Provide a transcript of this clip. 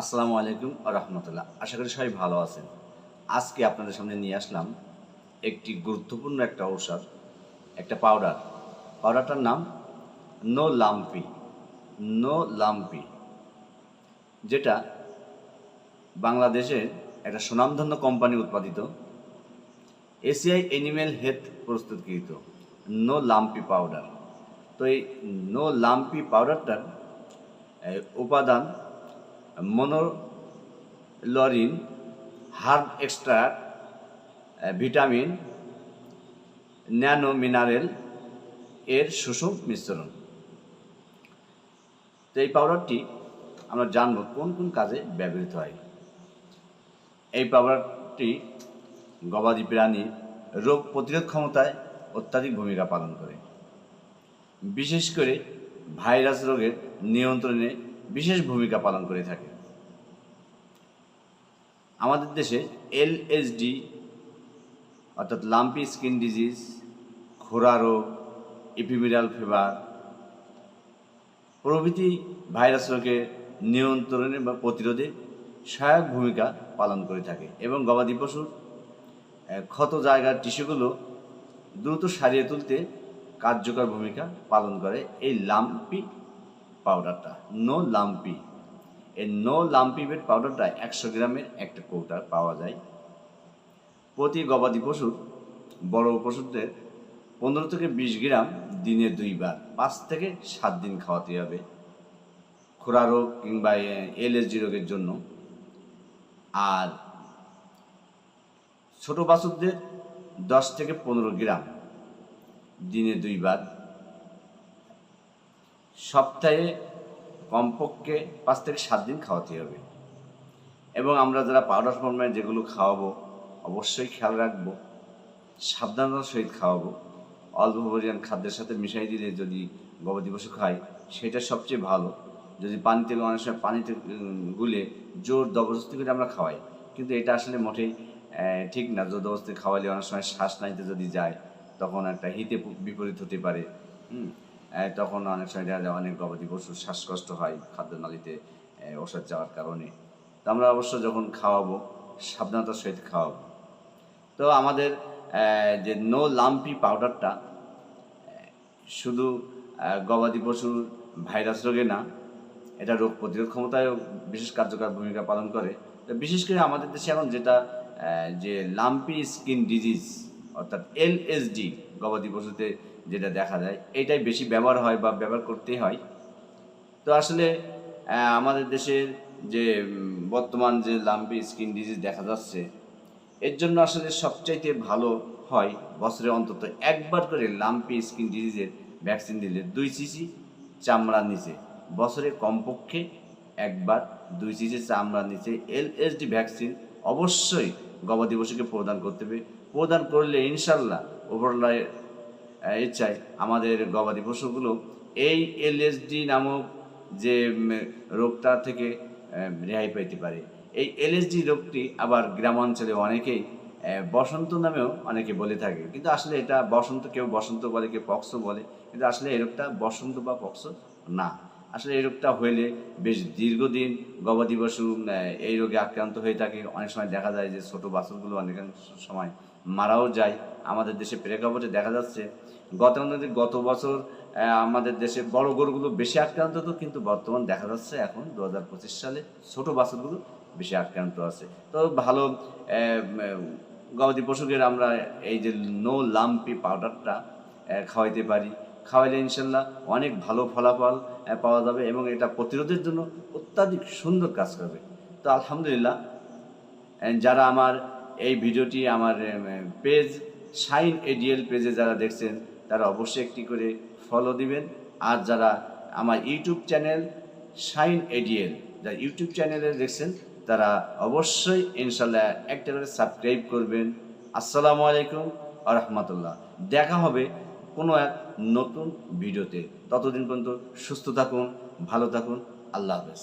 আসসালামু আলাইকুম রহমতুল্লাহ। আশা করি সবাই ভালো আছেন। আজকে আপনাদের সামনে নিয়ে আসলাম একটি গুরুত্বপূর্ণ একটা ঔষধ, একটা পাউডার পাউডারটার নাম নো লাম্পি নো লাম্পি যেটা বাংলাদেশের একটা সুনামধন্য কোম্পানি উৎপাদিত। এসিআই অ্যানিমেল হেলথ প্রস্তুতকৃত নো লাম্পি পাউডার তো এই নো লাম্পি পাউডারটার উপাদান monolaurin herb extra vitamin nano mineral এর সুষম মিশ্রণ। তো এই পাউডারটি আমরা জানব কোন কোন কাজে ব্যবহৃত হয়। এই পাউডারটি গবাদি প্রাণীর রোগ প্রতিরোধ ক্ষমতায় অত্যাধিক ভূমিকা পালন করে। বিশেষ করে ভাইরাস রোগের নিয়ন্ত্রণে বিশেষ ভূমিকা পালন করে থাকে। আমাদের দেশে এলএসডি অর্থাৎ লাম্পি স্কিন ডিজিজ খোরা রোগ ইপিমিরাল ফিভার প্রভৃতি ভাইরাস রোগের নিয়ন্ত্রণে বা প্রতিরোধে সহায়ক ভূমিকা পালন করে থাকে এবং গবাদি পশুর ক্ষত জায়গার টিস্যুগুলো দ্রুত সারিয়ে তুলতে কার্যকর ভূমিকা পালন করে এই লাম্পি পাউডারটা নো লাম্পি এই নো লাম্পি বেড পাউডারটা একশো গ্রামের একটা কৌটার পাওয়া যায়। প্রতি গবাদি পশুর, বড় পশুদের পনেরো থেকে বিশ গ্রাম দিনে দুইবার, পাঁচ থেকে সাত দিন খাওয়াতে হবে। খোরা রোগ কিংবা এলএসডি রোগের জন্য। আর ছোট বাছুরদের দশ থেকে পনেরো গ্রাম দিনে দুইবার সপ্তাহে কমপক্ষে পাঁচ থেকে সাত দিন খাওয়াতে হবে। এবং আমরা যারা পাউডার ফর্মে যেগুলো খাওয়াবো, অবশ্যই খেয়াল রাখব, সাবধানতার সহিত খাওয়াবো। অল্প পরিমাণ খাদ্যের সাথে মিশাই দিলে যদি গবাদি পশু খায়, সেটা সবচেয়ে ভালো। যদি পানিতে অনেক সময় পানিতে গুলে জোর জবরদস্তি করে আমরা খাওয়াই। কিন্তু এটা আসলে মোটেই ঠিক না। জোর জবরদস্তি খাওয়ালে অনেক সময় শ্বাস নাইতে যদি যায়, তখন একটা হিতে বিপরীত হতে পারে। হুম? তখন অনেক সময় দেখা যায় অনেক গবাদি পশুর শ্বাসকষ্ট হয় খাদ্যনালীতে আহ, ওষুধ যাওয়ার কারণে। তো আমরা অবশ্য যখন খাওয়াবো সাবধানতার সহিত খাওয়াবো। তো আমাদের যে নো লাম্পি পাউডারটা শুধু গবাদি পশুর ভাইরাস রোগে না এটা রোগ প্রতিরোধ ক্ষমতায়ও বিশেষ কার্যকর ভূমিকা পালন করে। তো বিশেষ করে আমাদের দেশে এখন যেটা যে লাম্পি স্কিন ডিজিজ অর্থাৎ এলএসডি গবাদি পশুতে যেটা দেখা যায়, এটাই বেশি ব্যবহার হয় বা ব্যবহার করতেই হয়। তো আসলে আমাদের দেশের যে বর্তমান যে লাম্পি স্কিন ডিজিজ দেখা যাচ্ছে, এর জন্য আসলে সবচাইতে ভালো হয় বছরে অন্তত একবার করে লাম্পি স্কিন ডিজিজের ভ্যাকসিন দিলে দুই সিসি চামড়ার নিচে। বছরে কমপক্ষে একবার দুই সিসি চামড়ার নিচে এলএসডি ভ্যাকসিন অবশ্যই গবাদি পশুকে প্রদান করতে হবে। প্রদান করলে ইনশাল্লাহ ওভারলায় ইচ্ছায় আমাদের গবাদি পশুগুলো। এই এলএসডি নামক যে রোগটা থেকে রেহাই পাইতে পারে। এই এলএসডি রোগটি আবার গ্রামাঞ্চলে অনেকেই বসন্ত নামেও অনেকে বলে থাকে। কিন্তু আসলে এটা বসন্ত, কেউ বসন্ত বলে, কেউ পক্স বলে। কিন্তু আসলে এই রোগটা বসন্ত বা পক্স না। আসলে এই রোগটা হইলে বেশ দীর্ঘদিন গবাদি পশু এই রোগে আক্রান্ত হয়ে থাকে। অনেক সময় দেখা যায় যে, ছোট বাছুরগুলো অনেক সময় মারাও যায়। আমাদের দেশে প্রেক্ষাপটে দেখা যাচ্ছে গত গত বছর আমাদের দেশে বড় গরুগুলো বেশি আক্রান্ত হতো কিন্তু বর্তমান দেখা যাচ্ছে এখন দু হাজার পঁচিশ সালে ছোট বাছুরগুলো বেশি আক্রান্ত আছে। তো ভালো গবাদি পশুদের আমরা এই যে নো লাম্পি পাউডারটা খাওয়াইতে পারি। খাওয়াইলে ইনশাল্লাহ অনেক ভালো ফলাফল পাওয়া যাবে এবং এটা প্রতিরোধের জন্য অত্যাধিক সুন্দর কাজ করবে। তো আলহামদুলিল্লাহ যারা আমার এই ভিডিওটি আমার পেজ, শাইন এডিএল পেজে যারা দেখছেন, তারা অবশ্যই একটি করে ফলো দিবেন। আর যারা আমার ইউটিউব চ্যানেল, শাইন এডিএল, যারা ইউটিউব চ্যানেলে দেখছেন, তারা অবশ্যই ইনশাল্লাহ একটা করে সাবস্ক্রাইব করবেন। আসসালামু আলাইকুম আ রহমতুল্লাহ। দেখা হবে কোনো এক নতুন ভিডিওতে। ততদিন পর্যন্ত সুস্থ থাকুন, ভালো থাকুন। আল্লাহ হাফেজ।